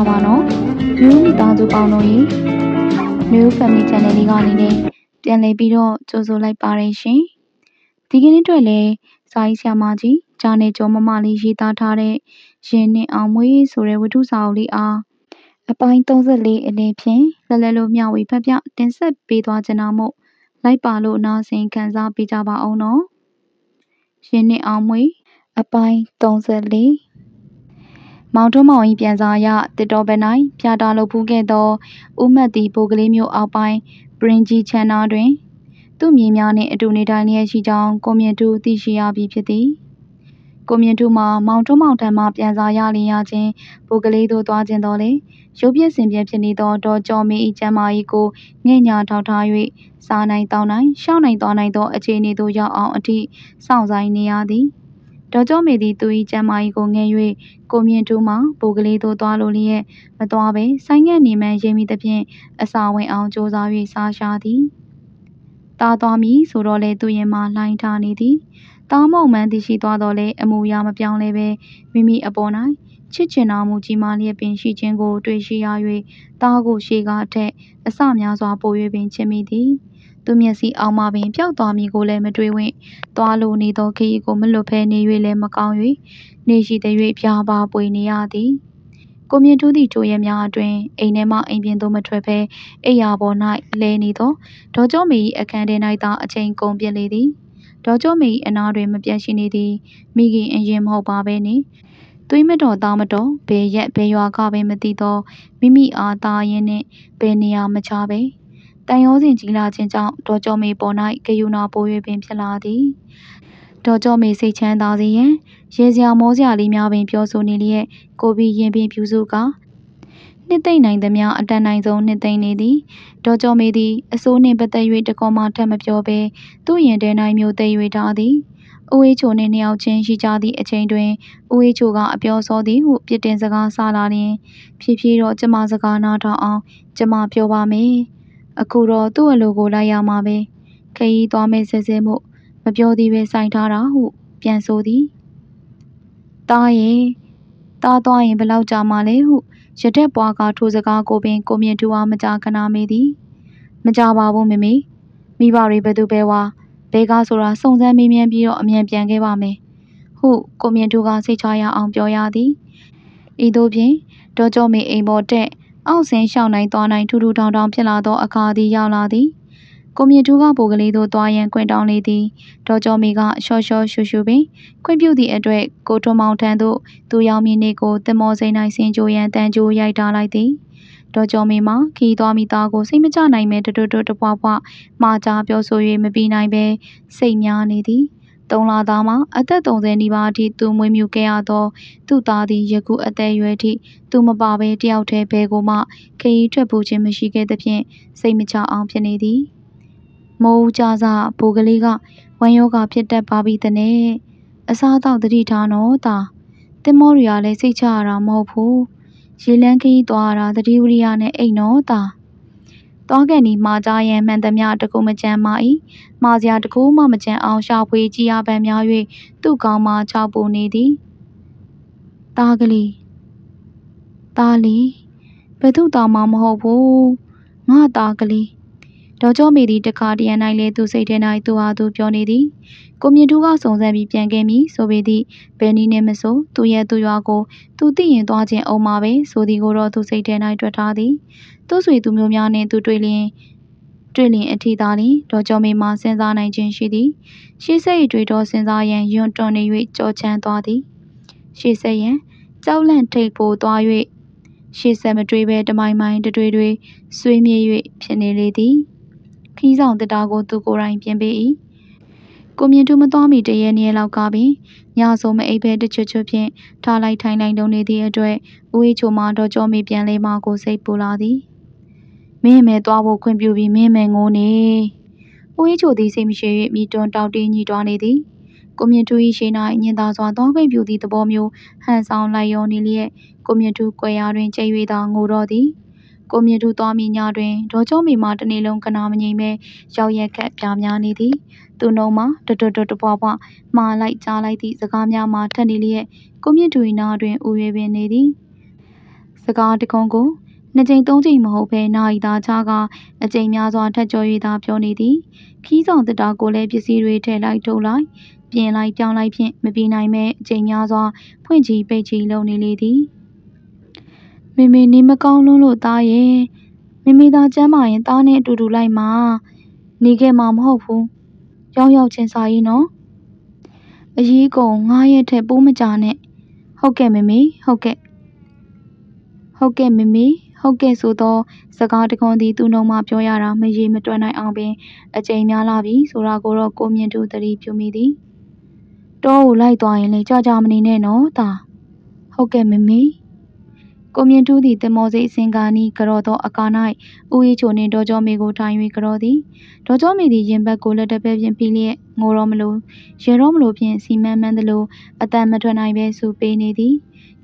မင်္ဂလာပါနော်မျိုးမိသားစုပေါင်းတို့ရေ New Family Channel လေးကနေနဲ့ပြန်လည်ပြီးတော့ကြိုဆိုလိုက်ပါတယ်ရှင်ဒီကနေ့အတွက်လည်းစာရေးဆရာမကြီးဂျာနယ်ကျော်မမလေးရေးသားထားတဲ့ရင်နဲ့အောင်မွေးဆိုတဲ့ဝတ္ထုစာအုပ်လေးအားအပိုင်း34အနေဖြင့်လက်လက်လို့မျှဝေဖတ်ပြတင်ဆက်ပေးသွားချင်တာမို့လိုက်ပါလို့နားဆင်ခံစားပေးကြပါအောင်နော်ရင်နဲ့အောင်မွေးအပိုင်း34 မောင်ထွန်းမောင်၏ပြန်စာအရတစ်တော်ဘက်၌ပြတာလုပ်ဖူးခဲ့သောဥမတ်သည်ပိုကလေးမျိုးအောက်ပိုင်းပရင်ဂျီချန်နာတွင် သူ့မြေများနှင့်အတူနေထိုင်လျက်ရှိကြောင်းကိုမြင့်တူသိရှိရပြီဖြစ်သည်ကိုမြင့်တူမှာမောင်ထွန်းမောင်ထံမှပြန်စာရလျင်ရခြင်းပိုကလေးသို့သွားခြင်းတော်လေရုပ်ပြစင်ပြဖြစ်နေသောဒေါ်ကျော်မင်း၏ကျမ်းမာရေးကိုငှဲ့ညာထောက်ထား၍စားနိုင်တောင်းနိုင်ရှောင်းနိုင်သွားနိုင်သောအခြေအနေသို့ရောက်အောင်အထိစောင့်ဆိုင်နေရသည် ဒေါ်ကျော်မေသည် သူ၏ကျမ်းမာရေးကိုငဲ၍ကိုမြင့်တူမှပိုကလေးသို့ သွားလိုလျက် မသွားဘဲ ဆိုင်ငယ်နေမှန်ရိပ်မိသဖြင့် အစာဝင်အောင် ကြိုးစား၍စားရှာသည်တားသွားမည်ဆိုတော့လေသူရင်မှလှိုင်းထားနေသည်တားမုံမှန်သိရှိသွားတော့လေအမူအရာမပြောင်းလဲပဲမိမိအပေါ်၌ချစ်ချင်တော်မူ ကြီးမားလျက်ပင်ရှိခြင်းကို တွေ့ရှိရ၍တားကို ရှေကားထက်အစများစွာ ပို၍ပင် ချစ်မိသည် သူမျက်စိအောက်မှပင် ပျောက်သွားမည်ကိုလည်း မတွေးဝင့်သွားလိုနေသောခရီးကို မလွတ်ဖဲနေ၍လည်း မကောင်း၍နေရှိသည်၍ပြားပါပွေနေရသည် ကိုမြင့်ထူးသည့်ထိုရက်များအတွင်း အိမ်ထဲမှ အိမ်ပြင်သို့ မထွက်ဘဲ အိယာပေါ်၌လဲနေသော ဒေါ်ကျော်မေ၏အခန်းထဲ၌သာ အချိန်ကုန်ပြစ်လေသည် ဒေါ်ကျော်မေ၏အနားတွင် မပြတ်ရှိနေသည် မိခင်အရင်မဟုတ်ပါဘဲနေသွေးမတော်သားမတော် ဘယ်ရက်ဘယ်ရွာကပင်မသိသော မိမိအား သားရင်းနှင့် ဘယ်နေရာမချပဲ တန်ရောစဉ်ကြီးလာခြင်းကြောင့်ဒေါ်ကျော်မေပေါ်၌ဂယုဏပို၍ပင်ဖြစ်လာသည်ဒေါ်ကျော်မေစိတ်ချမ်းသာစေရန်ရေစရာမောစရာလေးများပင်ပြောဆိုနေလျက်ကိုပြီးရင်ပင်ဖြူစုကနှစ်သိမ့်နိုင်သမျှအတန်နိုင်ဆုံးနှစ်သိမ့်နေသည်ဒေါ်ကျော်မေသည်အစိုးနှင့်ပတ်သက်၍တကောမှထပ်မပြောဘဲသူ့ရင်ထဲ၌မျိုးသိ၍ထားသည်။ဦးဝေးချိုနှင့်နှစ်ယောက်ချင်းရှိကြသည့်အချိန်တွင်ဦးဝေးချိုကအပြောစောသည်ဟုပြစ်တင်စကားဆလာလျင်ဖြည်းဖြည်းတော့ကျမစကားနားထောင်အောင်ကျမပြောပါမယ်။ အခုတော့သူ့အလိုကိုလိုက်ရမှာပဲ။ခရီးသွားမယ်ဆဲဆဲမို့မပြောသည်ပဲစိုင်ထားတာဟုပြန်ဆိုသည်။တားရဲ့တားသွားရင်ဘလောက်ကြာမှလဲဟုရတက်ပွားကထိုစကားကိုပင်ကိုမြင့်ထူအားမကြာခဏမေးသည်။မကြပါဘူးမမေမိဘတွေဘယ်သူပဲဝါဘဲကားဆိုတာစုံစမ်းမေးမြန်းပြီးတော့အမြန်ပြန်ခဲ့ပါမယ်ဟုကိုမြင့်ထူကစိတ်ချရအောင်ပြောရသည်ဤသို့ဖြင့်ဒေါ်ကျော်မေအိမ်ပေါ်တက် အောက်ဆင်းလျှောက်နိုင်သွားနိုင်ထူထူထောင်ထောင်ဖြစ်လာသောအခါသည်ရောက်လာသည်ကိုမြင့်ထူးကပိုကလေးသို့သွားရန်ခွင့်တောင်းလေသည်ဒေါ်ကျော်မီကရှော့ရှော့ရှူရှူပင်ခွင့်ပြုသည့်အတွက်ကိုထွန်းမောင်ထံသို့သူရောက်မည်နေ့ကိုတင်မောစိန်၌ဆင်ကြိုရန်တန်ကြိုရိုက်ထားလိုက်သည်ဒေါ်ကျော်မီမှာခီးသွားမိသားကိုစိတ်မချနိုင်မဲတွတ်တွတ်တပွားပွားမှားကြပြောဆို၍မပြီးနိုင်ပဲစိတ်များနေသည် သုံးလသားမှာအသက်30နီးပါးအထိသူမွေးမြူခဲ့ရသော သူ့သားသည်ယခုအသက်အရွယ်ထိသူမပါဘဲတယောက်တည်းဘဲကိုမှခရီးထွက်ပူခြင်းမရှိခဲ့သဖြင့်စိတ်မချအောင်ဖြစ်နေသည်မိုးကြစဘိုးကလေးကဝမ်းယောဂဖြစ်တတ်ပါပြီတဲ့နဲ့အစားအသောက်တတိထားနော်တာတင်မောရီကလည်းစိတ်ချရတာမဟုတ်ဘူးရေလန်းခရီးသွားတာတတိဝရိယနဲ့အိတ်နော်တာ သွားကန်ဒီမှာကြားရန်မှန်သမျှတကူမကြမ်းမာ၏မှာစရာတကူမှမကြမ်းအောင်ရှာဖွေကြည်ရပန်းများ၍သူ့ကောင်းမှခြောက်ပူနေသည်တားကလေးတားလီဘယ်သူတောင်မှမဟုတ်ဘူးငါတားကလေး ဒေါ်ကျော်မေသည်တခါတရံ၌လေသူစိတ်ထဲ၌သူဟာသူပြောနေသည်ကိုမြင့်ထူးကစုံစမ်းပြီးပြန်ခဲ့မည်ဆိုပေသည့်ဘယ်နည်းနဲ့မဆိုသူရဲ့သူရွာကိုသူသိရင်သွားခြင်းအောင်မှာပဲဆိုသည်ကိုတော့သူစိတ်ထဲ၌တွက်ထားသည်သူ့ဆွေသူမျိုးများနှင့်သူတွေ့လျင်တွေ့လျင်အထီသားလျင်ဒေါ်ကျော်မေမှစဉ်းစားနိုင်ခြင်းရှိသည်ရှေ့ဆက်၏တွေ့တော့စဉ်းစားရန်ယွန်းတွန်နေ၍ကြောချမ်းသွားသည်ရှေ့ဆက်ရန်ကြောက်လန့်ထိတ်ဖို့သွား၍ရှေ့ဆက်မတွေးဘဲတမိုင်မိုင်တတွေးတွေဆွေးမြေ့၍ဖြစ်နေလေသည် ခီးဆောင်တစ်တာကို သူကိုယ်တိုင်ပြင်ပေး၏ကိုမြင့်တူမသွားမီတရက်နေ့လောက်ကပင်ညဆုံးမအိပ်ပဲတချွတ်ချွတ်ဖြင့်ထားလိုက်ထိုင်လိုက်လုံးနေသည့်အတွက်ဦးအေးချိုမှတော့ကြောမိပြန်လေးမှကိုစိတ်ပူလာသည်မင်းမဲသွားဖို့ခွင့်ပြုပြီးမင်းမဲငိုးနေဦးအေးချိုသည်စိတ်မရှိ၍မိတွန်းတောက်တင်းညီတွားနေသည်ကိုမြင့်တူ၏ရှိ၌ညင်သာစွာသွားခွင့်ပြုသည့်သဘောမျိုးဟန်ဆောင်လိုက်ရောနေလျက်ကိုမြင့်တူကွယ်ရာတွင်ကျိတ်၍သာငိုတော့သည် ကိုမြင့်ထူသွားမိညတွင် ဒေါ်ကျော်မီမှတနေ့လုံး ကနာမငြိမ်ပဲရောက်ရက်ခက်ပြားများနေသည် သူနှုံမှာတတွတ်တွတ်ပွားပွား မှားလိုက်ကြားလိုက်သည့် စကားများမှာထက်နေလျက် ကိုမြင့်ထူ၏နားတွင်ဦးရွေပင်နေသည် စကားတကုံကို နှစ်ကြိမ်သုံးကြိမ်မဟုတ်ဘဲ နာရီသားချကအကြိမ်များစွာထက်ကျော်၍သာ ပြောနေသည်ခီးဆောင်တက်တာကိုလည်း ပစ္စည်းတွေ ထည့်လိုက်ထုတ်လိုက် ပြင်လိုက်ပြောင်းလိုက်ဖြင့် မပြေနိုင်မဲ့အကြိမ်များစွာ ဖွင့်ချီပိတ်ချီလုပ်နေလေသည် မေမေနေမကောင်းလွန်းလို့သားရဲ့မေမေသာကျမ်းမာရင်သားနဲ့အတူတူလိုက်မှာနေခဲ့မှာမဟုတ်ဘူးရောက်ရောက်ချင်းစာရေးနော်အရေးကုန်ငားရက်ထက်ပိုးမကြနဲ့ဟုတ်ကဲ့မေမေဟုတ်ကဲ့ဟုတ်ကဲ့မေမေဟုတ်ကဲ့ဆိုတော့စကားတခွန်းသည်သူ့နှုံမှပြောရတာမရေမတွက်နိုင်အောင်ပင်အကြိမ်များလာပြီဆိုတာကိုတော့ကိုမြင့်သူသတိပြုမိသည်တောကိုလိုက်သွားရင်လေကြာကြာမနေနဲ့နော်တာဟုတ်ကဲ့မေမေ ကိုမြင့်သူသည်တင်မောစိတ်အစင်ကာနီးကြော်သောအကာ၌ဦးရီချိုနှင့်ဒေါ်ကျော်မေကိုထိုင်၍ကြော်သည်ဒေါ်ကျော်မေသည်ရင်ဘတ်ကိုလက်တပဲဖြင့်ပြီးလျက်ငိုတော့မလို့ရေတော့မလို့ဖြင့်စီမံမှန်းသလိုအတန်မထွက်နိုင်ပဲစူပေးနေသည်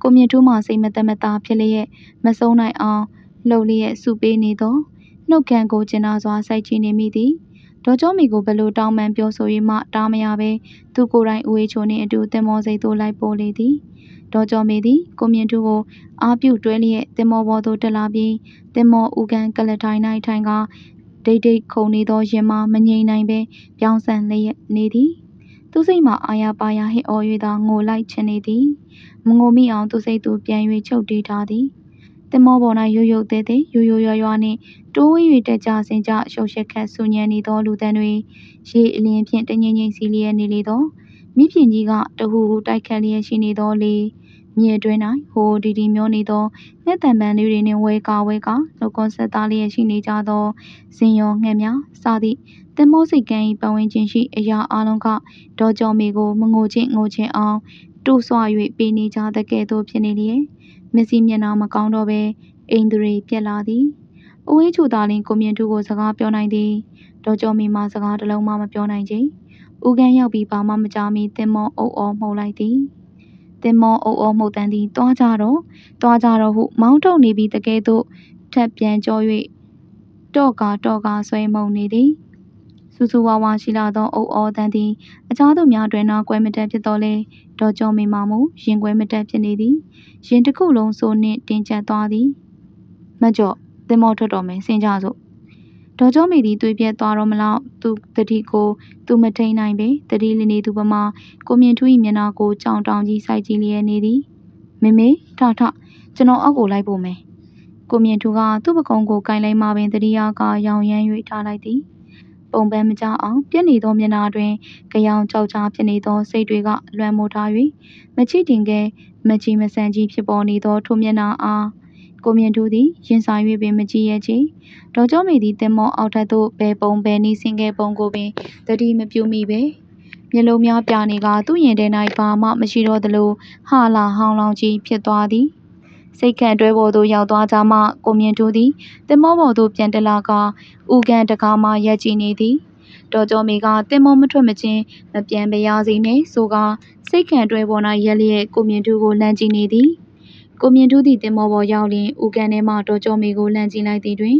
ကိုမြင့်သူမှစိတ်မသက်မသာဖြစ်လျက်မဆုံးနိုင်အောင်လှုပ်လျက်စုပေးနေသောနှုတ်ခမ်းကိုကျင်နာစွာစိုက်ကြည့်နေမိသည် ဒေါ်ကျောမီကိုဘလို့တောင်းပန်ပြောဆို၍မှ တားမရပဲသူကိုယ်တိုင် ဦးေးချိုနှင့်အတူတင်မောစိတ်သို့ လိုက်ပို့လေသည် ဒေါ်ကျော်မီသည် ကိုမြင့်သူကို အားပြုတွဲလျက်တင်မောဘောသို့ တက်လာပြီးတင်မောဦးကန်ကလထိုင်၌ထိုင်ကဒိတ်ဒိတ်ခုန်နေသော ရင်မမငိမ့်နိုင်ပဲပြောင်းဆန်လျက်နေသည် သူစိတ်မှာ အာရပါရဟစ်အော်၍သာ ငိုလိုက်ချင်နေသည် မငိုမိအောင် သူစိတ်သူ ပြန်၍ချုပ်တီးထားသည်သ င်္ဘောပေါ်၌ရုတ်ရုတ်သေးသေးရိုးရိုးရွားရွားနှင့် တိုးဝင်း၍တက်ကြဆင်းကြရှုပ်ရှက်ခတ် ဆူညံနေသော လူသံတွေ ရေအလင်းဖြင့် တငိမ့်ငိမ့်စီလျက်နေလေသော မြစ်ပြင်ကြီးက တဟူဟူ တိုက်ခတ်လျက်ရှိနေသောလေ မြေတွင်း၌ဟိုဒီဒီမျောနေသော ငှက်တံပန်လေးတွေနှင့် ဝဲကာဝဲကာ နှုတ်ကွန်းဆက်သားလျက်ရှိနေကြသော ဇင်ရောငှက်များ စသည့် သင်္ဘောစိတ်ကမ်း၏ပတ်ဝန်းကျင်ရှိ အရာအလုံးက ဒေါ်ကျော်မေကို မငိုချင်းငိုချင်းအောင် တိုးဆွ၍ပေးနေကြတဲ့ကဲ့သို့ ဖြစ်နေလျက် မျက်စိမျက်နှာမကောင်းတော့ဘဲအိမ်သူတွေပြက်လာသည်။အဝေးချိုသာလင်ကိုမြင့်ထူးကိုစကားပြောနိုင်သည်။ဒေါ်ကျော်မီမှစကားတစ်လုံးမှမပြောနိုင်ချိန်။ဦးကန်းရောက်ပြီးဘာမှမကြားမီတင်မောအုပ်အော်မှုတ်လိုက်သည်။တင်မောအုပ်အော်မှုတ်တန်သည်တွားကြတော့တွားကြတော့ဟုမောင်းထုတ်နေပြီးတကယ်သို့ထပ်ပြန်ကြော၍တော့ကာတော့ကာဆွဲမှုန်နေသည်။ဆူဆူဝါဝါရှိလာသောအုပ်အော်တန်သည်အခြားသူများတွင်နာကွဲမတက်ဖြစ်တော်လဲ ဒေါ်ကျော်မိမာမူရင်ကွဲမတက်ဖြစ်နေသည်ရင်တစ်ခုလုံးစိုးနှင့်တင်းကျပ်သွားသည်မကြော့သင်္ဘောထွက်တော်မယ်ဆင်ကြစို့ဒေါ်ကျော်မိသည်တွေးပြက်သွားတော့မလောက်သူတတိကိုသူမထိန်နိုင်ပေတတိလနေသူပမာကိုမြင့်ထူး၏မျက်နှာကိုကြောင်တောင်ကြီးစိုက်ကြည့်လျက်နေသည်မေမေထထကျွန်တော်အောက်ကိုလိုက်ဖို့မယ်ကိုမြင့်ထူးကသူ့ပကုံးကိုကင်လိုက်မှပင်တတိယကရောင်ရမ်း၍ထားလိုက်သည် ပုံပန်းမကြအောင်ပြက်နေသောမျက်နှာတွင်ကြောင်ကြောက်ကြားဖြစ်နေသောစိတ်တွေကလွှမ်းမိုးထား၍မချိတင်ကဲမချီမဆန်ကြီးဖြစ်ပေါ်နေသောထိုမျက်နှာအားကိုမြင့်သူသည်ရင်ဆိုင်၍ပင်မကြည့်ရချေဒေါ်ကျော်မေသည်တင်မောအောက်ထပ်သို့ဘယ်ပုံဘယ်နည်းဆင်ကဲပုံကိုပင်တတိမပြုမိပဲမျက်လုံးများပြနေကသူ့ရင်ထဲ၌ဘာမှမရှိတော့သလိုဟာလာဟောင်းလောင်ကြီးဖြစ်သွားသည် စိတ်ခံတွဲပေါ်သို့ရောက်သွားကြမှကိုမြင့်သူသည်တင်မောပေါ်သို့ပြန်တလာကဥကန်တကားမှရက်ကြည့်နေသည်တော်ကျော်မီကတင်မောမထွက်မချင်းမပြန်ပါရစေနဲ့ဆိုကစိတ်ခံတွဲပေါ်၌ရက်လျက်ကိုမြင့်သူကိုလှမ်းကြည့်နေသည်ကိုမြင့်သူသည်တင်မောပေါ်ရောက်လျင်ဥကန်ထဲမှတော်ကျော်မီကိုလှမ်းကြည့်လိုက်သည်တွင်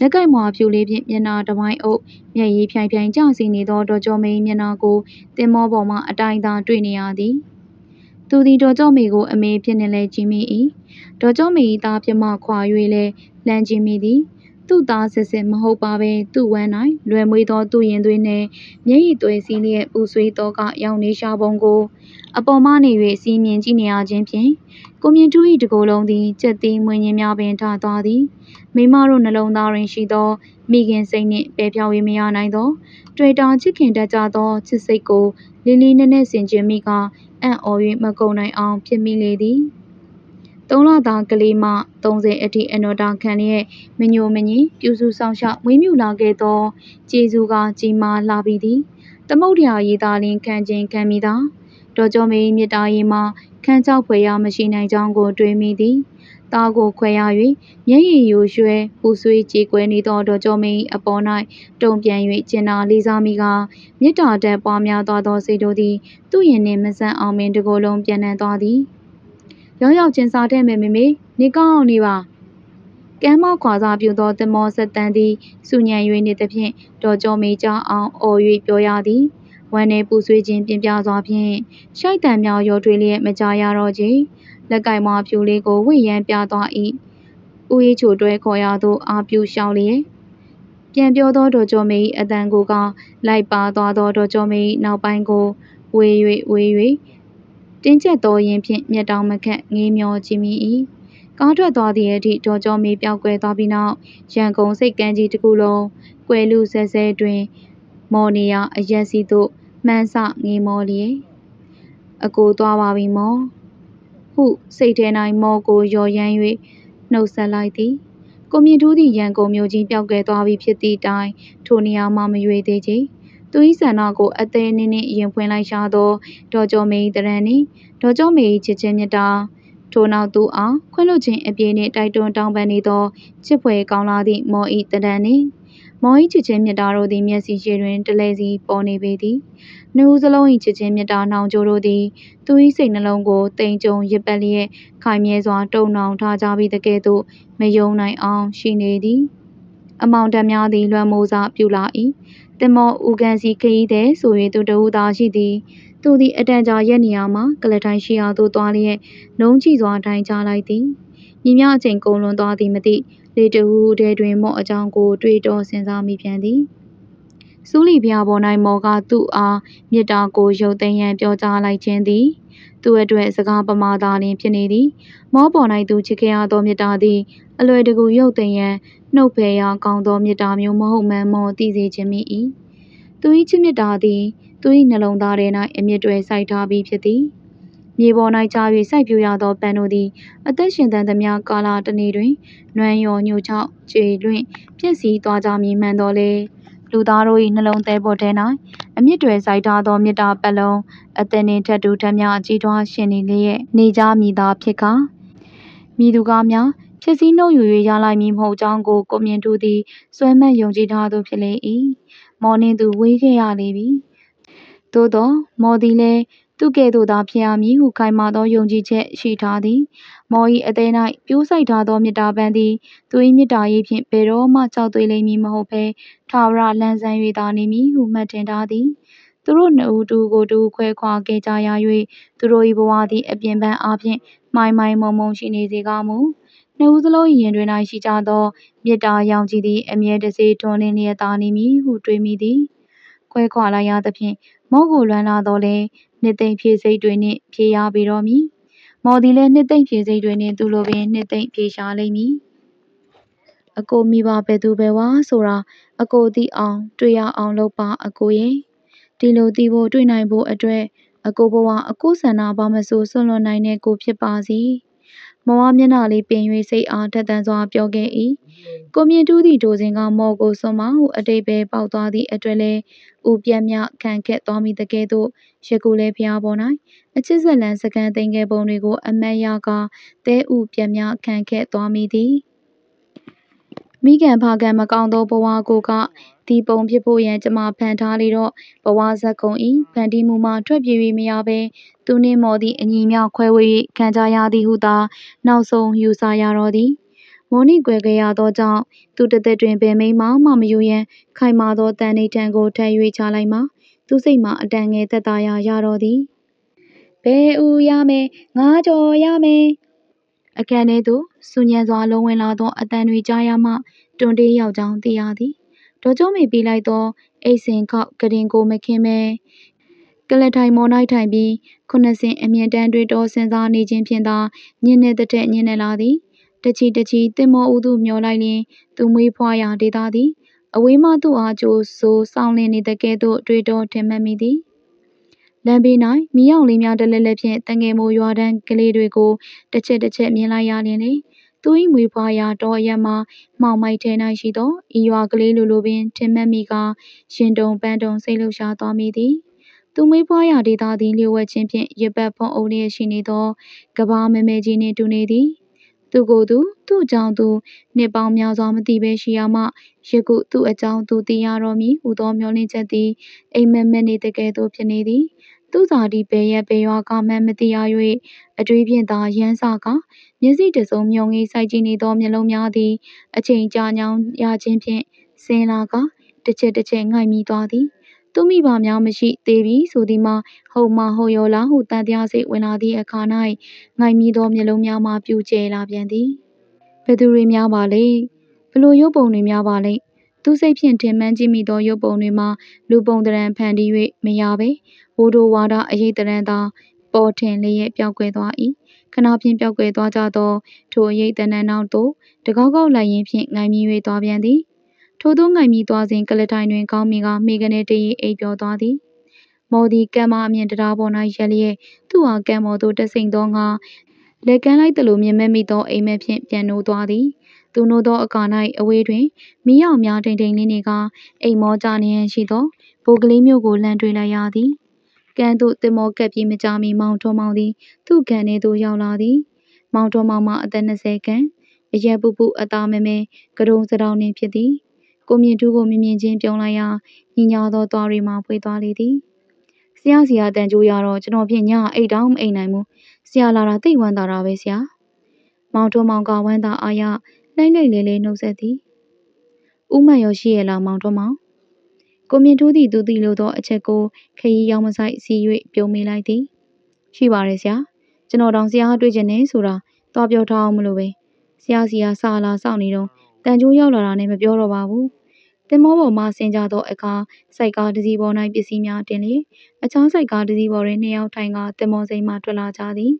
လက်ကိုက်မွာဖြူလေးဖြင့်မျက်နှာတစ်ပိုင်းအုပ်မျက်ရည်ဖြိုင်ဖြိုင်ကျစီနေသောဒေါ်ကျော်မေမျက်နှာကိုတင်မောပေါ်မှအတိုင်းသာတွေ့နေရသည် သူသည်ဒေါ်ကျော်မေကိုအမေဖြစ်နေလဲကြည့်မိ၏ဒေါ်ကျော်မေ၏သားဖြစ်မှခွာ၍လဲလှမ်းကြည့်မိသည်သူ့သားစစ်စစ်မဟုတ်ပါပဲသူ့ဝမ်း၌လွယ်မွေးသောသူ့ရင်သွေးနှင့်မျက်ရည်သွေးစီးလျက်ပူဆွေးသောကရောင်နေရှာပုံကို အပေါ်မှနေ၍စီးမြင်ကြည့်နေရခြင်းဖြင့်ကိုမြင့်တူ၏တကိုယ်လုံးသည်ကြက်သိမ်းမွေးခြင်းများပင်ထသွားသည်မိမတို့နှလုံးသားတွင်ရှိသောမိခင်စိတ်နှင့်ပယ်ဖြောင်း၍မရနိုင်သော တွေ့တာချစ်ခင်တတ်ကြသောချစ်စိတ်ကိုလေးလေးနက်နက်ဆင်ခြင်မိက အံ့ဩ၍မကုန်နိုင်အောင် ဖြစ်မိလေသည်သုံးလသားကလေးမှ30အထိအနော်တာခံလျက်မညိုမငင်ပြူစုဆောင်ရှောက်မွေးမြူလာခဲ့သောကျေးဇူးကကြီးမားလာပြီသည်သမုတ်တရားရေးသားလင်းခံခြင်းခံမိသာတော်ကျော်မေမြစ်တာရေးမှာခန်းချောက်ဖွယ်ရမရှိနိုင်ကြောင်းကိုတွေးမိသည် သားကိုခွဲရ၍မျက်ရည်ယိုရွှဲပူဆွေးကြေကွဲနေသောဒေါ်ကျော်မင်းအပေါ်၌တုံပြန်၍ကျင်နာလေးစားမိကမြစ်တာတက်ပွားများသွားသောစိတ်တို့သည်သူ့ရင်နှင့်မဆန်းအောင်ပင်တကိုယ်လုံးပြန်နှံသွားသည်ရောက်ရောက်ချင်းစားတဲ့မေမေမေနေကောင်းအောင်နေပါကမ်းမခွာစားပြုသောသမောဆက်တန်းသည်စုညံ၍နေသဖြင့်ဒေါ်ကျော်မေကြအောင်အော်၍ပြောရသည်ဝမ်းနေပူဆွေးခြင်းပြင်းပြစွာဖြင့်ရှိုက်တံများရောထွေးလျက်မကြရတော့ချေ လက်ကင်မွားဖြူလေးကိုဝှေ့ယမ်းပြသွား၏။ဦးရေးချိုတွဲခေါ်ရသို့အာပြူရှောင်းလျက်ပြန်ပြောသောဒေါ်ကျော်မေ၏အတန်ကိုကလိုက်ပါသွားသောဒေါ်ကျော်မေ၏နောက်ပိုင်းကိုဝေ၍ဝေ၍တင်းကျပ်သောရင်ဖြင့်မျက်တောင်မခတ်ငေးမျောကြည့်မိ၏ကားထွက်သွားသည့်အထိဒေါ်ကျော်မေပျောက်ကွယ်သွားပြီးနောက်ရန်ကုန်စိတ်ကမ်းကြီးတစ်ခုလုံးကွယ်လူဆဲဆဲတွင် မော်နေရအရက်စီသို့မှန်းဆငေးမောလျက်အကိုသွားပါပြီမော် ဟု စိတ်ထဲ၌မော်ကိုရော်ရမ်း၍နှုတ်ဆက်လိုက်သည်ကိုမြင့်ထူးသည့်ရန်ကုန်မြို့ကြီးပျောက်ကယ်သွားပြီဖြစ်သည့်တိုင်ထိုနေရာမှမရွေသေးချေသူ၏ဆန္ဒကိုအသေးနှင်းနှင်းရင်ဖွင့်လိုက်ရှာသောဒေါ်ကျော်မေ၏တရံနှင့်ဒေါ်ကျော်မေ၏ချစ်ချင်းမြတ်တာထိုနောက်သူအားခွင့်လွှတ်ခြင်းအပြည့်နှင့်တိုက်တွန်းတောင်းပန်နေသောချစ်ဖွယ်ကောင်းလာသည့်မော်၏တရံနှင့်မော်၏ချစ်ချင်းမြတ်တာတို့သည်မျက်စိရှိတွင်တလဲစီပေါ်နေပေသည် နှူးစလုံး၏ချစ်ချင်းမြတ်တာနှောင်ကြိုးတို့သည် သူ၏စိတ်နှလုံးကိုတိမ်ကြုံရစ်ပတ်လျက် ခိုင်မြဲစွာ တုံနှောင်ထားကြပြီးတကဲ့သို့ မယုံနိုင်အောင်ရှိနေသည်အမောင်တများသည် လွှမ်းမိုးစာပြူလာ၏တင်မောဦးကန်စီခရီးသည်ဆို၍သူတဦးသာရှိသည်သူသည်အတန်ကြာရက်နေရာမှာကလထိုင်ရှိရာသို့သွားလျက်နှုံးကြည့်စွာထိုင်ချလိုက်သည်မြင်မြအချိန်ကုန်လွန်သွားသည်မသိလေတဟူတဲတွင်မော့အကြောင်းကို တွေးတောစဉ်းစားမိပြန်သည် စူးလီဖျားပေါ်၌မော်ကသူ့အားမြစ်တာကိုရုပ်သိမ်းရန်ပြောကြားလိုက်ခြင်းသည်သူအတွက်စကားပမာသာလျင်ဖြစ်နေသည်မောပေါ်၌သူချစ်ခဲ့ရသောမြစ်တာသည်အလွယ်တကူရုပ်သိမ်းရန်နှုတ်ဖယ်ရာကောင်းသောမြစ်တာမျိုးမဟုတ်မှန်မောသိစေခြင်းမိ၏သူ၏ချစ်မြစ်တာသည်သူ၏နှလုံးသားထဲ၌အမြင့်တွယ်စိုက်ထားပြီးဖြစ်သည်မြေပေါ်၌ကြာ၍စိုက်ပျိုးရသောပန်းတို့သည်အသက်ရှင်သန်သမျှကာလတစ်နေ့တွင်နွမ်းရော်ညိုချောက်ကျွေလွင့်ပြည့်စည်သွားကြမည်မှန်တော်လေ လူသားတို့၏နှလုံးသေးပေါ်ထဲ၌အမြင့်တွယ်စိုက်ထားသောမေတ္တာပတ်လုံးအသက်နှင့်ထက်တူထက်မြအကြီးထွားရှင်နေလျက်နေကြမည်သာဖြစ်ကာမိသူကားများဖြစ်စည်းနှုတ်ယူ၍ရလိုက်မည်မဟုတ်ကြောင်းကိုကိုမြင့်သူသည်စွဲမှတ်ယုံကြည်ထားသူဖြစ်လေ၏မော်နှင်းသူဝေးခဲ့ရလေပြီသို့သောမော်သည်လည်းသူကဲ့သို့သာဖြစ်ရမည်ဟုခိုင်မာသောယုံကြည်ချက်ရှိထားသည်မော်၏အသေး၌ပြိုးဆိုင်ထားသောမေတ္တာပန်းသည်သူ၏မေတ္တာရေးဖြင့်ဘယ်တော့မှကြောက်သွေးလိမ့်မည်မဟုတ်ဘဲ ထာဝရလန်းဆန်း၍သာနေမည်ဟုမှတ်ထင်ထားသည်သူတို့နှစ်ဦးတူကိုတူခွဲခွာခဲ့ကြရ၍သူတို့၏ဘဝသည်အပြင်ပန်းအားဖြင့်မိုင်မိုင်မုံမုံရှိနေစေကားမူနှစ်ဦးစလုံးရင်တွင်၌ရှိကြသောမေတ္တာရောင်ကြီးသည်အမြဲတစေထွန်းလင်းလျက်သာနေမည်ဟုတွေးမိသည်ခွဲခွာလိုက်ရသဖြင့်မော့ကိုလွမ်းလာတော့လဲနှစ်သိမ့်ဖြည့်စိတ်တွေနှင့်ဖြေရပေတော့မည်မော်သည်လည်းနှစ်သိမ့်ဖြည့်စိတ်တွေနှင့်သူလိုပင်နှစ်သိမ့်ဖြေရှာလိမ့်မည် အကိုမိဘဘယ်သူဘယ်ဝါဆိုတာအကိုသိအောင် တွေ့ရအောင်လုပ်ပါအကိုရဲ့ဒီလိုသိဖို့တွေ့နိုင်ဖို့အတွက်အကိုဘဝအကိုဆန္ဒဘာမဆိုဆွန့်လွတ်နိုင်တဲ့ကိုဖြစ်ပါစေမော်ဝမျက်နှာလေးပင်၍စိတ်အားထက်သန်စွာပြောခဲ့၏ကိုမြင့်တူးသည့်ဒိုစဉ်ကမော်ကိုစွန့်မဟုအတိတ်ပဲပေါက်သွားသည့်အတွက်လဲဦးပြတ်မြခံခဲ့သွားမိတကယ်သို့ရကူလဲဖျားပေါ်၌အချစ်ဇလန်စကန်သိမ်းခဲ့ပုံတွေကို အမတ်ရကသဲဥပြတ်မြခံခဲ့သွားမိသည် မိခင်ဖခင်မကောင်းသောဘဝကိုကဒီပုံဖြစ်ဖို့ရန်ကျမဖန်ထားလေတော့ဘဝဇက်ကုံဤဖန်တီးမှုမှထွက်ပြေး၍မရဘဲသူနှင့်မော်သည့်အညီမြောက်ခွဲဝေ၍ခံကြရသည်ဟုသာနောက်ဆုံးယူဆရတော့သည်မော်နီကွယ်ခဲ့ရသောကြောင့်သူတသက်တွင်ဘယ်မိမမှမယူရန်ခိုင်မာသောတန်နေထံကိုထပ်၍ချလိုက်မှသူစိတ်မှအတန်ငယ်သက်သာရာရတော့သည်ဘယ်ဦးရမယ်ငါကြော်ရမယ် အခန်းထဲသို့စူညံစွာလုံးဝင်လာသောအတန်တွေကြားရမှတွန်တေးရောက်ကြောင်းသိရသည်ဒေါ်ကျိုးမေပေးလိုက်သောအိတ်စင်ခောက်ကရင်ကိုမခင်းမဲကလထိုင်မော်၌ထိုင်ပြီးခုနှစ်စင်အမြင့်တန်းတွေတော်စင်စားနေခြင်းဖြင့်သာညင်းနေတဲ့တဲ့ညင်းနေလာသည်တချီတချီတင်မောဦးသူမျောလိုက်လျင်သူမွေးဖွားရာဒေသသည်အဝေးမှသူ့အားကြိုဆိုစောင်းလင်းနေတဲ့ကဲ့သို့တွေးတော်ထင်မှတ်မိသည် လမ်းဘေး၌မီးရောင်လေးများတလဲလဲဖြင့်တငယ်မိုးရွာတန်းကလေးတွေကိုတစ်ချက်တစ်ချက်မြင်လိုက်ရလျင်လေသူ၏မွေးဖွားရာတောအရက်မှမှောင်မိုက်ထဲ၌ရှိသောဤရွာကလေးလိုလိုပင်ထင်မှတ်မိကရင်တုံပန်းတုံစိတ်လှုပ်ရှားသွားမိသည်သူမွေးဖွားရာဒေသသည်လျှို့ဝှက်ခြင်းဖြင့်ရပတ်ဖုံးအုပ်လျက်ရှိနေသောကဘာမမဲကြီးနှင့်တူနေသည်သူကိုယ်သူသူ့အကြောင်းသူနှစ်ပေါင်းများစွာမသိဘဲရှိရမှယခုသူ့အကြောင်းသူသိရတော့မည်ဟူသောမျှော်လင့်ချက်သည်အိမ်မက်မက်နေတကယ်သို့ဖြစ်နေသည် သူ့ဇာတိဘယ်ရက်ဘယ်ရွာကမှမသိရ၍အတွေးဖြင့်သာရမ်းစကမျက်စိတစုံမြုံငိစိုက်ကြည့်နေသောမျက်လုံးများသည် အချိန်ကြာညောင်းရခြင်းဖြင့်ဆင်းလာကတစ်ချက်တစ်ချက်ငိုက်မိသွားသည်သူမိဘများမရှိသေးပြီဆိုသည်မှာဟုတ်မှဟုတ်ရောလားဟုတန်တရားစိတ်ဝင်လာသည့်အခါ၌ငိုင်မီသောမျက်လုံးများမှပြူကျဲလာပြန်သည်ဘယ်သူတွေများပါလဲဘလို့ရုပ်ပုံတွေများပါလဲသူစိတ်ဖြင့်ထင်မှန်းကြည့်မိသောရုပ်ပုံတွေမှာလူပုံတရံဖန်တီး၍မရပဲ ဝိုဒိုဝါဒအရေးတရံသာ ပေါ်ထင်လျက်ပျောက်ကွယ်သွား၏ခဏဖြင့်ပျောက်ကွယ်သွားကြသော ထိုအရေးတနံနောက်သို့ တကောက်ကောက်လိုက်ရင်းဖြင့် ငိုင်မြည်၍သွားပြန်သည် ထိုသို့ငိုင်မြည်သွားစဉ်ကလထိုင်တွင် ကောင်းမီကမိကနေတရီအိပ်ပျော်သွားသည် မော်ဒီကံမအမြင့်တရားပေါ်၌ရက်လျက် သူ့ဟာကံမော်သို့တဆိန်သောငါလက်ကမ်းလိုက်သလို မြင်မဲ့မိသော အိမ်မက်ဖြင့် ပြန်နိုးသွားသည် သူနိုးသောအခါ၌အဝေးတွင် မီးရောင်များထိန်ထိန်လေးနေကအိမ်မောကြနေရန်ရှိသောဘိုကလေးမျိုးကို လှမ်းတွေ့လိုက်ရသည် ကမ်းသို့တင်မောကပ်ပြီးမကြမီမောင်ထွန်းမောင်သည် သူ့ကံထဲသို့ရောက်လာသည်မောင်ထွန်းမောင်မှအသက်20ခန့်အရက်ပူပူအသားမဲမဲကရုံစတောင်းနှင့်ဖြစ်သည်ကိုမြင့်ထူးကိုမြင်မြင်ချင်းပြုံးလိုက်ရာညီညာသောသွားရီမှဖွေသွားလေသည်ဆရာစီယာတန်ကြိုးရတော့ကျွန်တော်ဖြင့်ညအိတ်တောင်မအိတ်နိုင်ဘူးဆရာလာတာသိဝမ်းသာတာပဲဆရာမောင်ထွန်းမောင်ကဝမ်းသာအားရနှိမ့်နှိမ့်လေးလေးနှုတ်ဆက်သည်ဥမတ်ရောရှိရဲ့လားမောင်ထွန်းမောင် ကိုမြင့်ထူးသည်သူသည်လို့သောအချက်ကိုခရီးရောက်မဆိုင်စီ၍ပြုံးမိလိုက်သည်ရှိပါတယ်ဆရာကျွန်တော်တောင်ဆရာတွေ့ချင်နေဆိုတာသွားပြောထားအောင်မလို့ပဲဆရာစီကစာလာစောင့်နေတော့တန်ကြိုးရောက်လာတာနဲ့မပြောတော့ပါဘူးတင်မောပေါ်မှဆင်းကြသောအခါစိုက်ကားတစ်စီးပေါ်၌ပစ္စည်းများတင်လျက်အခြားစိုက်ကားတစ်စီးပေါ်တွင်နှစ်ယောက်ထိုင်ကတင်မောစိမ်းမှထွက်လာကြသည်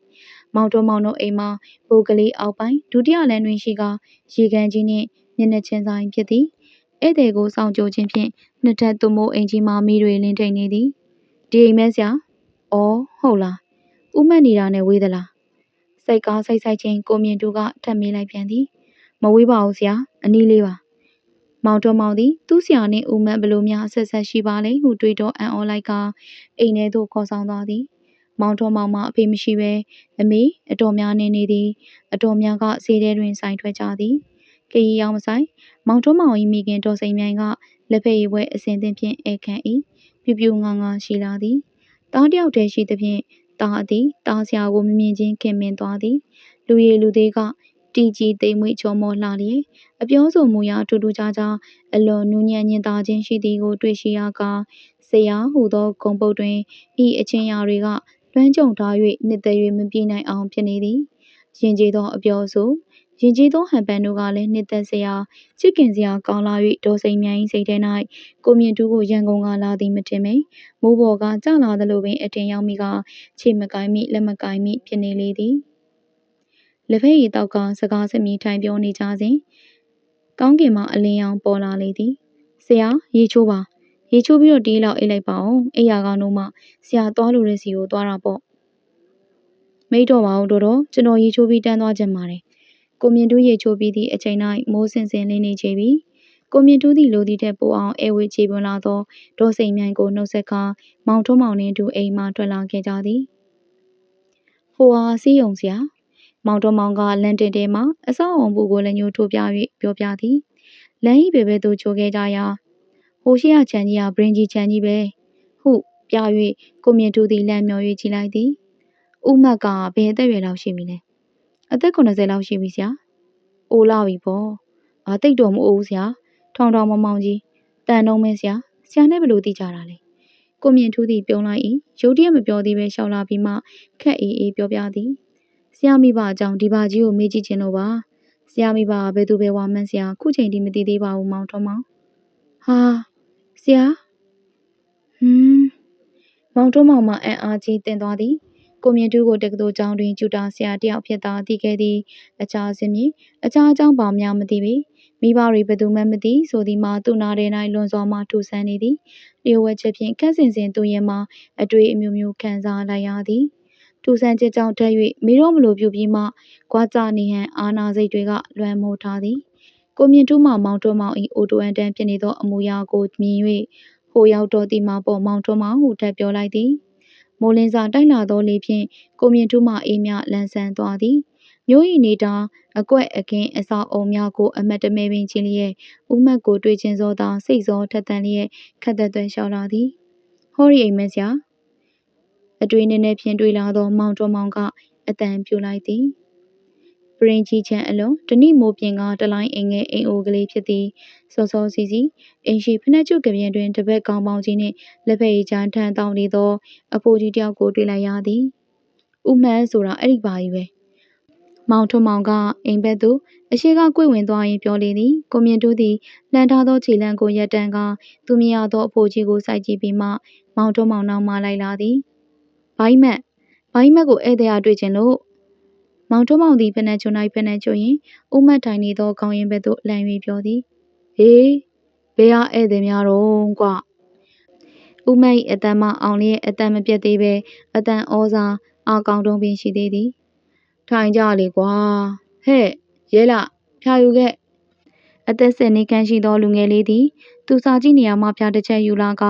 မောင်တော်မောင်တို့အိမ်မှာဘိုးကလေးအောက်ပိုင်းဒုတိယလမ်းတွင်ရှိကရေကန်ကြီးနှင့်မျက်နှာချင်းဆိုင်ဖြစ်သည်ဧည့်သည်ကိုစောင့်ကြိုခြင်းဖြင့် နှစ်ထပ်သူမိုးအိမ်ကြီးမှမိတွေလင်းထိန်နေသည်ဒီအိမ်မဲဆရာ။အော်ဟုတ်လား။ဥမှတ်နေတာနဲ့ဝေးသလား။စိတ်ကားစိတ်ဆိုင်ချင်းကိုမြင့်တူကထပ်မေးလိုက်ပြန်သည်။မဝေးပါဘူးဆရာ။အနီးလေးပါ။မောင်တော်မောင်သည်သူ့ဆရာနှင့်ဥမှတ်ဘလို့များဆက်ဆက်ရှိပါလဲဟုတွေးတော့အံ့ဩလိုက်ကအိမ်ထဲသို့ခေါ်ဆောင်သွားသည်။မောင်တော်မောင်မှအဖေမရှိပဲအမေအတော်များနေနေသည် အတော်များကဈေးထဲတွင်ဆိုင်ထွက်ကြသည်ခရီးရောက်မဆိုင် မောင်တော်မောင်၏မိခင်တော်စိန်မြိုင်ကလက်ဖက်ရည်ပွဲအစဉ်သင်ဖြင့်ဧကန်၏ပြူပြူငါငါရှိလာသည်သားတယောက်တည်းရှိသဖြင့်သားအသည်သားစရာကိုမမြင်ချင်းခင်မင်သွားသည်လူရည်လူသေးကတီကြီးသိမ်မွေ့ချောမောလှလျက်အပြောဆိုမူရာထူးထူးခြားခြားအလွန်နူးညံ့ညင်သာခြင်းရှိသည်ကိုတွေ့ရှိရကဆရာဟူသောဂုံပုတ်တွင်ဤအချင်းရာတွေကလွှမ်းကြုံထား၍နှစ်သက်၍မပြေနိုင်အောင်ဖြစ်နေသည်ရင်ကျေးသောအပြောဆို ရင်ကျေးသောဟန်ပန်တို့ကလည်း နှစ်သက်စရာ ချစ်ခင်စရာကောင်းလာ၍ဒေါ်စိန်မြိုင် စိတ်ထဲ၌ကိုမြင့်တူးကို ရန်ကုန်ကလာသည်မတင်မေမိုးပေါ်ကကြလာသလိုပင်အတင်ရောက်မိကခြေမကိုင်းမိ လက်မကိုင်းမိ ဖြစ်နေလေသည် လက်ဖက်ရည်တောက်ကစကားစမြည်ထိုင်ပြောနေကြစဉ် ကောင်းကင်မှာ အလင်းရောင် ပေါ်လာလေသည် ဆရာ ရေချိုးပါ ရေချိုးပြီးတော့တေးလောက် အိတ်လိုက်ပါအောင်အိယာကောင်တို့မှ ဆရာသွားလို့တဲ့စီကို သွားတာပေါ့ မိတ်တော့ပါအောင်တော်တော် ကျွန်တော် ရေချိုးပြီး တန်းသွားခြင်းပါတယ် ကိုမြင့်တူးရေချိုးပြီးသည့်အချိန်၌မိုးစင်စင်လေးနေချေပြီကိုမြင့်တူးသည့်လိုသည့်ထက်ပိုအောင်အဲဝေချေပွန်လာသောဒေါ်စိန်မြိုင်ကိုနှုတ်ဆက်ကာမောင်ထုံးမောင်နှင့်တူအိမ်မှထွက်လာခဲ့ကြသည်ဟိုဟာစီးယုံစရာမောင်တော်မောင်ကလန်တင်တဲမှအဆောက်အုံဘူးကိုလည်းညှိုးထိုးပြ၍ပြောပြသည်လမ်းဤပဲပဲသို့ချိုးခဲ့ကြရာဟိုရှိရချန်ကြီးကဘရင်ကြီးချန်ကြီးပဲဟုပြ၍ကိုမြင့်တူသည်လမ်းမျော၍ကြည့်လိုက်သည်ဥမတ်ကဘယ်အသက်အရွယ်လောက်ရှိပြီလဲ အသက်80လောက်ရှိပြီဆရာ။အိုလာပြီပေါ့။အာတိတ်တော်မအိုးဆရာ။ထောင်ထောင်မောင်မောင်ကြီး။တန်တော့မဲဆရာ။ဆရာနဲ့ဘယ်လိုသိကြတာလဲ။ကိုမြင့်ထူးသည်ပြုံးလိုက်၏ရုတ်တရက်မပြောသေးပဲရှောက်လာပြီးမှခက်အေးအေးပြောပြသည်။ဆရာမိဘအကြောင်းဒီပါကြီးကိုမေးကြည့်ခြင်းလို့ပါ။ဆရာမိဘကဘယ်သူပဲဝါမှန်းဆရာခုချိန်ထိမသိသေးပါဘူးမောင်ထွန်းမောင်။ဟာဆရာဟွန်းမောင်ထွန်းမောင်မှအံ့အားကြီးတင်သွားသည်။ ကိုမြင့်တူးကိုတက္ကသိုလ်ကျောင်းတွင်ကျူတာဆရာတယောက်ဖြစ်သာသိခဲ့သည်အခြားစင်မြင့်အခြားအကြောင်းပါများမသိပေမိဘတွေဘယ်သူမှမသိဆိုသည်မှာသူနာထဲ၌လွန်စွာမှထူဆန်းနေသည်လျှို့ဝှက်ချက်ဖြင့်ခက်စင်စင်သူရင်မှာအတွေ့အမျိုးမျိုးခံစားလိုက်ရသည်ထူဆန်းချက်ကြောင့်တက်၍မိတော့မလိုပြုပြီးမှကြွားကြနေဟန်အာနာစိတ်တွေကလွှမ်းမိုးထားသည်ကိုမြင့်တူးမှမောင်တွန်းမောင်၏အိုတိုအန်တန်ဖြစ်နေသောအမူအရာကိုမြင်၍ဟိုရောက်တော်သည်မှာပေါ်မောင်တွန်းမောင်ဟုထပ်ပြောလိုက်သည် မိုးလင်းစာတိုက်လာသောလေဖြင့် ကိုမြင့်ထူးမှအေးမြလန်းဆန်းသွားသည်မြို့၏နေတာအကွက်အခင်းအစာအုံများကို အမတ်တမဲပင်ချင်းလျက်ဥမတ်ကိုတွေ့ချင်းစောသာစိတ်စောထက်သန်လျက်ခက်သက်သွဲလျှောက်လာသည်ဟောရီအိမ်မက်ဆရာအတွေ့နည်းနည်းဖြင့်တွေ့လာသောမောင်တော်မောင်ကအတန်ပြူလိုက်သည်ဘပ ရင်ကြီးချမ်းအလုံးတနိမိုးပြင်ကတလိုင်းအိမ်ငယ်အိမ်အိုကလေးဖြစ်သည်စောစောစီစီအိမ်ရှိဖနှက်ကျုပ်ကပြန်တွင်တပတ်ကောင်းပေါင်းကြီးနှင့်လက်ဖက်ရည်ချမ်းထမ်းတောင်းနေသောအဖိုးကြီးတယောက်ကိုတွေ့လိုက်ရသည်ဥမှန်ဆိုတာအဲ့ဒီပါကြီးပဲမောင်ထွန်းမောင်ကအိမ်ဘက်သို့အရှိကကွေ့ဝင်သွားရင်ပြောလေသည်ကိုမြင့်တို့သည်လှန်ထားသောခြေလမ်းကိုရက်တန်ကသူမြင်ရသောအဖိုးကြီးကိုစိုက်ကြည့်ပြီးမှမောင်ထွန်းမောင်နောက်မှလိုက်လာသည်ဘိုင်းမက်ဘိုင်းမက်ကိုဧည့်သည်အတွေ့ချင်းလို့ မောင်ထွန်းမောင်သည်ဖက်နှက်ချွန်၌ဖက်နှက်ချွန်ရင်ဥမတ်ထိုင်နေသောခေါင်းရင်ဘက်သို့လန်၍ပြောသည်ဟေးဘယ်ဟာဧည့်သည်များတော့ကွာဥမတ်၏အတန်မှအောင်လျက်အတန်မပြတ်သေးပဲအတန်ဩဇာအာကောင်တုံးပင်ရှိသေးသည်ထိုင်ကြလေကွာဟဲ့ရဲလာဖြာယူခဲ့အသက်ဆက်နေခန့်ရှိသောလူငယ်လေးသည်သူစာကြည့်နေရာမှဖြာတစ်ချက်ယူလာက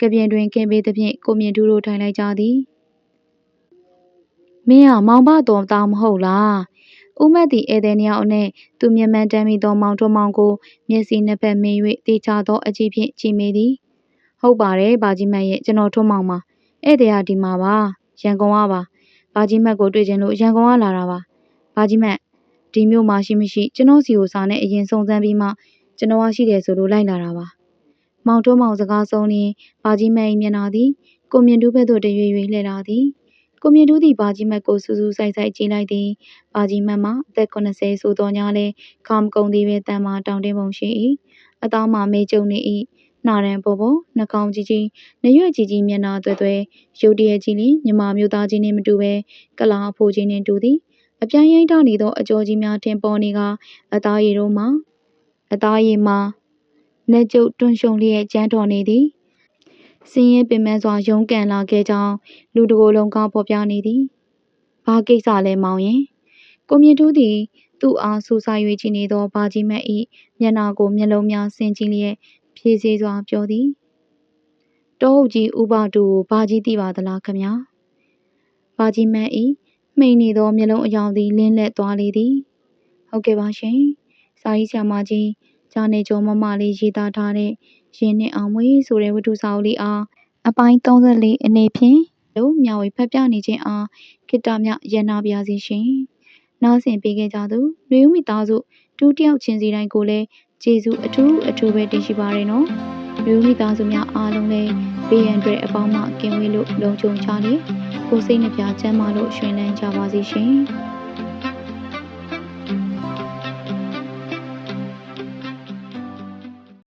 ကပြင်တွင်ကင်ပေးသဖြင့်ကိုမြင့်တူတို့ထိုင်လိုက်ကြသည် မင်းကမောင်ဘတော်သားမဟုတ်လားဦးမတ်သည်ဧည့်သည်နှစ်ယောက်နဲ့သူမျက်မှန်တမ်းမိသောမောင်ထွန်းမောင်ကိုမျက်စိနှစ်ဖက်မင်း၍တေချာသောအကြည့်ဖြင့်ကြည့်မိသည်ဟုတ်ပါတယ်ဘာကြီးမတ်ရဲ့ကျွန်တော်ထွန်းမောင်ပါဧည့်သည်ကဒီမှာပါရန်ကုန်ကပါဘာကြီးမတ်ကိုတွေ့ချင်လို့ရန်ကုန်ကလာတာပါဘာကြီးမတ်ဒီမြို့မှာရှိမရှိကျွန်တော်စီကိုစာနဲ့အရင်စုံစမ်းပြီးမှကျွန်တော်ကရှိတယ်ဆိုလို့လိုက်လာတာပါမောင်တွန်းမောင်စကားဆုံးရင်ဘာကြီးမတ်၏မျက်နှာသည်ကိုမြင့်တူးဘက်သို့တရွေ့ရွေ့လှည့်လာသည် ကိုမြင့်တူးသည်ဘာကြီးမတ်ကိုစူးစူးဆိုင်ဆိုင်ကြည့်လိုက်သည်ဘာကြီးမတ်မှာအသက်80ဆိုသောညလဲခါမကုံသည်ပဲတန်မာတောင်တင်းပုံရှိ၏အသားမှာမေးကျုံနေ၏နှာရန်ပေါ်ပေါ်နှာခေါင်းကြီးကြီးနှရွက်ကြီးကြီးမျက်နှာသွဲသွဲရုတ်တရက်ကြီးလင်မြမမျိုးသားကြီးနှင့်မတူပဲကလာအဖိုးကြီးနှင့်တူသည်အပြိုင်ရိမ့်ထနေသောအကျော်ကြီးများထင်ပေါ်နေကအသားရည်တို့မှာအသားရည်မှာနှက်ကျုပ်တွန့်ရှုံလျက်ကြမ်းတော်နေသည် စင်းရင်ပင်မစွာ ရုံးကန်လာခဲ့ကြောင်းလူတကိုယ်လုံးကပေါ်ပြနေသည်ဘာကိစ္စလဲမောင်ရင်ကိုမြင့်တူးသည်သူ့အားဆူဆိုင်၍ကြည့်နေသောဘာကြီးမတ်၏မျက်နှာကိုမျက်လုံးများဆင်ကြည့်လျက်ဖြည်းစေးစွာပြောသည်တောဟုတ်ကြီးဥပတူကိုဘာကြီးသိပါသလားခမညာဘာကြီးမတ်၏မှိန်နေသောမျက်လုံးအယောင်သည်လင်းလက်သွားလေသည်ဟုတ်ကဲ့ပါရှင်စာရေးဆရာမကြီးဂျာနေကျော်မမလေးရေးသားထားတဲ့ ရင်နှင့်အောင်မွေဆိုတဲ့ဝတ္ထုစာအုပ်လေးအားအပိုင်း34အနေဖြင့်လို့မျှဝေဖတ်ပြနေခြင်းအားခိတ္တမြရန်နာပါစီရှင်နားဆင်ပေးခဲ့ကြသူလူဦးမိသားစုဒုတိယချင်းစီတိုင်းကိုလည်းကျေးဇူးအထူးအထူးပဲတင်ရှိပါရနော်လူမိသားစုများအားလုံးလည်းဘေးရန်တွေအပေါင်းမှကင်းဝေးလို့လုံခြုံကြလေကိုစိတ်နှပြချမ်းသာလို့ရှင်လန်းကြပါစေရှင်